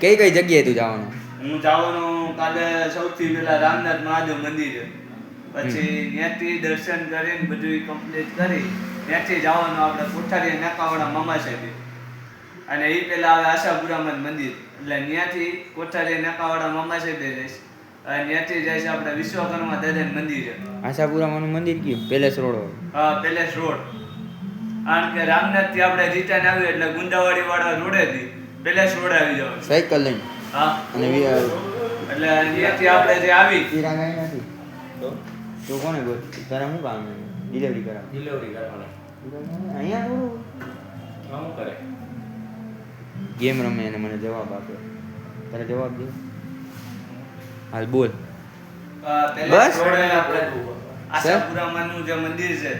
કઈ કઈ જગ્યાએ તું જવાનું? હું જવાનું કાલે સૌથી પહેલા રામનાથ મહાદેવ મંદિર. પછી ત્યાંથી દર્શન કરીને બધું કમ્પ્લીટ કરી ત્યાંથી જવાનું આપણે કોઠારી નાકાવાળા મામા સાહેબ. અને એ પહેલા આવે આશાપુરામાં મંદિર. એટલે ત્યાંથી કોઠારી નાકાવાળા મામા સાહેબે જઈશ. અને ત્યાંથી છે આપણે વિશ્વકર્મા દાદાનું મંદિર. આશાપુરામાનું મંદિર કયું? Palace road. હા પેલેસ રોડ. કારણ કે રામનાથથી આપણે રિટર્ન આવ્યું એટલે ગુંદાવાડી વાળા રોડેથી. પેલેસ રોડ આવી જાવ સાયકલ લઈને. હા. અને એટલે અહીંયાથી આપણે જે આવી તિરંગા અહીં નથી. તો? કોને બોલ તારે શું કામ ડિલિવરી કરાવ. ડિલિવરી કરવાના. અહીંયા થોડું. શું કરે? ગેમ રમે અને મને જવાબ આપે. તારે જવાબ દે. હાલ બોલ. બસ? આશાપુરામાંનું જે મંદિર છે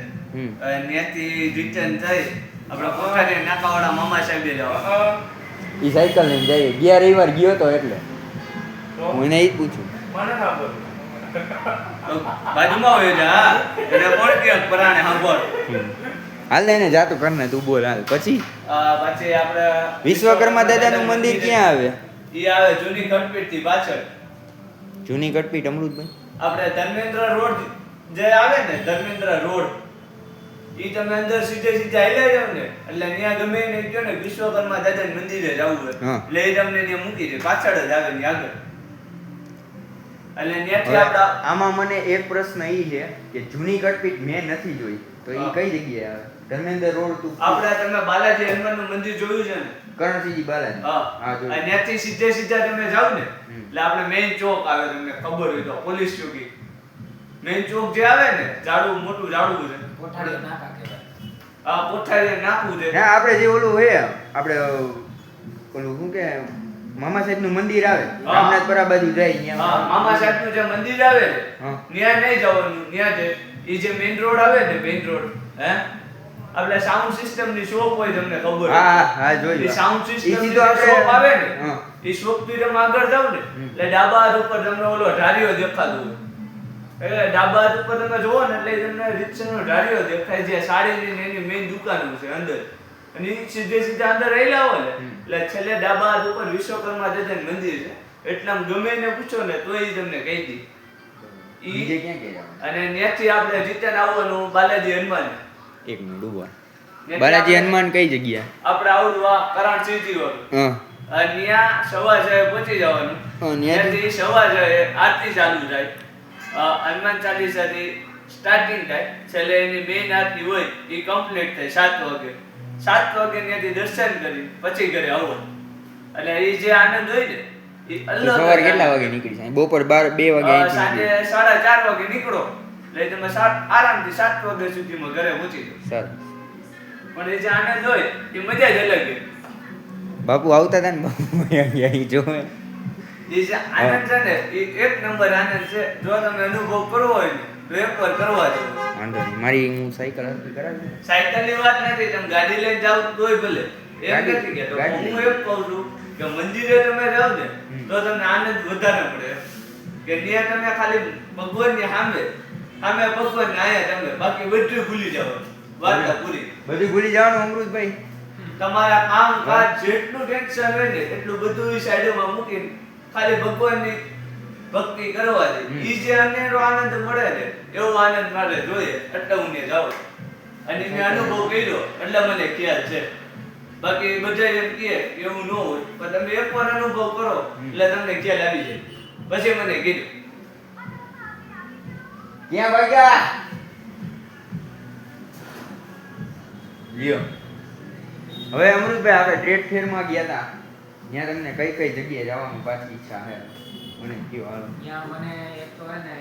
ત્યાંથી રિટર્ન થઈ. આપણે પોતાને નાકાવાળા મામા સાહેબ જવા એ સાયકલ લઈને જઈએ. ગયા રવિવાર ગયો તો એટલે. હું એને એ જ પૂછું. મને ના બોલ બાજુમાં હોય છે એને કોણ કે પરાણે સાંભળ હાલ ને એને જાતું કર ને તું બોલ હાલ. પછી? પછી આપણે વિશ્વકર્મા દાદાનું મંદિર ક્યાં આવે? એ આવે જૂની ખંડપીઠથી પાછળ. જૂની કટપીટ અમૃતભાઈ? આપણે ધર્મેન્દ્ર રોડ જે આવે ને ધર્મેન્દ્ર રોડ. ઈ તમે અંદર સીધે સીધે હાલ્યા જાવ ને એટલે ત્યાં ગમે ને કયો ને વિશ્વકર્મા દાદા મંદિરે જવું હોય એટલે એ તમને ત્યાં મૂકી દે પાછળ જ આવે ને આગળ. આપડા આમાં મને એક પ્રશ્ન ઈ છે કે જૂની કટપીટ મેં નથી જોઈ તો એ કઈ જગ્યાએ આવે? ધર્મેન્દ્ર રોડ તું આપણે તમે બાલાજી હનુમાનનું મંદિર જોયું છે ને? કરણસિંહજી બાલાજી. હા. હા જોયું. ત્યાંથી સીધે સીધા તમે જાવ ને એટલે આપણે મેઇન ચોક આવે તમને ખબર હોય તો પોલીસ ચોકી. મેઇન ચોક જે આવે ને જાડું મોટું જાડું છે. કોઠારી નાકા કહેવાય. આ કોઠારી નાખવું છે. ના આપણે જે ઓલું હોય આપણે ઓલું શું કે મામા સાહેબનું મંદિર આવે રામનાથ રામનાથપરા બાજુ જાય હા મામા સાહેબનું જે મંદિર આવે ને ત્યાં નહીં જવાનું ત્યાં જે ઈ જે મેઇન રોડ આવે ને મેઇન રોડ હે? આપણે સાઉન્ડ સિસ્ટમની શોપ હોય તમને ખબર હા હા જોઈએ સાઉન્ડ સિસ્ટમની શોપ આવે ને એ શોપથી તમે આગળ જાવ ને એટલે ડાબા હાથ ઉપર તમને ઓલો ઢારીઓ દેખાતો હોય. ડાબા હાથ ઉપર તમે જોવો ને એટલે તમને રિક્ષાનો ઢાળિયો દેખાય જે સાડીની ને એની મેઇન દુકાનો છે અંદર. અને સીધે સીધા અંદર રહેલા હોય ને એટલે છેલ્લે ડાબા હાથ ઉપર વિશ્વકર્મા દાદાનું મંદિર છે એટલા ગમે ને પૂછો ને તો એ તમને કહી દી. અને ત્યાંથી આપણે રિટર્ન આવવાનું બાલાજી હનુમાન. એક મિનિટ ઊભો બાલાજી હનુમાન કઈ જગ્યા આપણે આવડું આ કરાણ સિટી વાળું અને ત્યાં સવા જાય પહોંચી જવાનું. ત્યાંથી- સવા જાય આરતી ચાલુ થાય. અ, હનુમાન ચાલીસાથી સ્ટાર્ટિંગ થાય. છેલ્લે એની મેઇન આરતી હોય એ કમ્પ્લીટ થાય સાત વાગે. સાત વાગે ત્યાંથી દર્શન કરી પછી ઘરે આવો. એટલે એ જે આનંદ હોય ને એ અલગ સવારે કેટલા વાગે નીકળી જાય? બપોર બાર બે વાગે સાંજે સાડા ચાર વાગે નીકળો. એટલે તમે સાત આરામથી સાત વાગ્યા સુધીમાં ઘરે પહોંચી જાઓ. પણ એ જે આનંદ હોય એ મજા જ અલગ બાપુ આવતા હતા ને બાપુ? અહીં જોવે. એ જે આનંદ છે ને એ એક નંબર આનંદ છે. જો તમે અનુભવ કરવો હોય તો એકવાર કરવા જેવો વાંધો નહીં. મારી હું સાયકલ હરખી કરાવી દઉં. વાત નથી તમે ગાડી લઈને જાવ તોય ભલે. એમ નથી કહેતો હું એમ કહું છું કે મંદિરે તમે જાવ ને તો તમને આનંદ વધારે મળે કે ત્યાં તમે ખાલી ભગવાનની સામે સામે ભગવાન આયા તમે બાકી બધું ભૂલી જાવ વાર્તા પૂરી. બધું ભૂલી જવાનું અમૃતભાઈ? તમારા કામ કાજ જેટલું ટેન્શન હોય ને એટલું બધું સાઈડમાં મૂકીને ખાલી ભગવાનની ભક્તિ કરવા દે. અને ઈ જે અનેરો આનંદ મળે ને એવો આનંદ મારે જોઈએ. એટલે હું ને જાઉં અને મેં અનુભવ કર્યો એટલે મને ખ્યાલ છે. બાકી બધા એમ કહે કે એવું ન હોય. પણ તમે એકવાર અનુભવ કરો એટલે તમને ખ્યાલ આવી જાય. પછી મને કીધું. ક્યાં ભાગ્યા? લ્યો. હવે અમૃતભાઈ આપણે ટ્રેડ ફેરમાં ગયા હતા. ત્યાં તમને કઈ કઈ જગ્યાએ જવાની પાછી ઈચ્છા છે? મને કયો હાલ. ત્યાં મને એક તો હે ને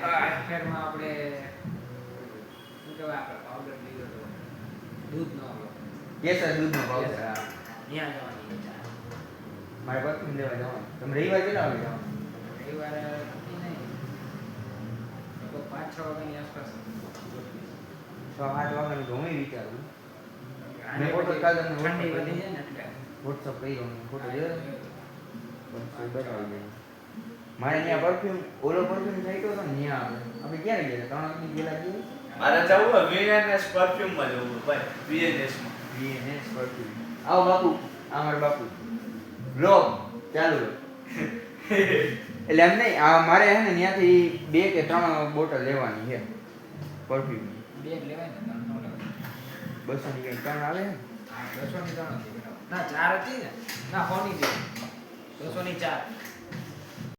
ફેરમાં આપણે શું કહેવાય આપણે પાવડર લીધો તો દૂધનો. કેસર દૂધનો પાવડર હા. ત્યાં જવાની ઈચ્છા મારે પરફ્યુમ લેવા જવાનું. તમે રવિવાર કેટલા વાગે જવાનું? રવિવારે નહીં. પાંચ છ વાગ્યાની આસપાસ. છ આઠ વાગ્યાનું તો હું વિચારું. મેં ફોટો કાલ તમને ઠંડી વધી જાય ને એટલે. વોટ્સઅપ કર્યો ફોટો જોયો બતાવી મારે અહીંયા પરફ્યુમ ઓલો પરફ્યુમ થઈ ગયો તો આવે. અમે ક્યારે ગયા? ત્રણ વાગે ગયેલા છીએ મારે જવું હોય વીએનએસ પરફ્યુમમાં જવું ભાઈ વીએનએસમાં. વીએનએસ પરફ્યુમ આવો બાપુ આ મારો બાપુ. બ્લોગ ચાલુ એટલે એમ નહીં આ મારે છે ને ત્યાંથી બે કે ત્રણ બોટલ લેવાની છે પરફ્યુમ બે લેવાય ને બસો ની ત્રણ આવે ને? બસો ની ત્રણ ના ચાર હતી ને? ના કોની બે. બસો ની ચાર.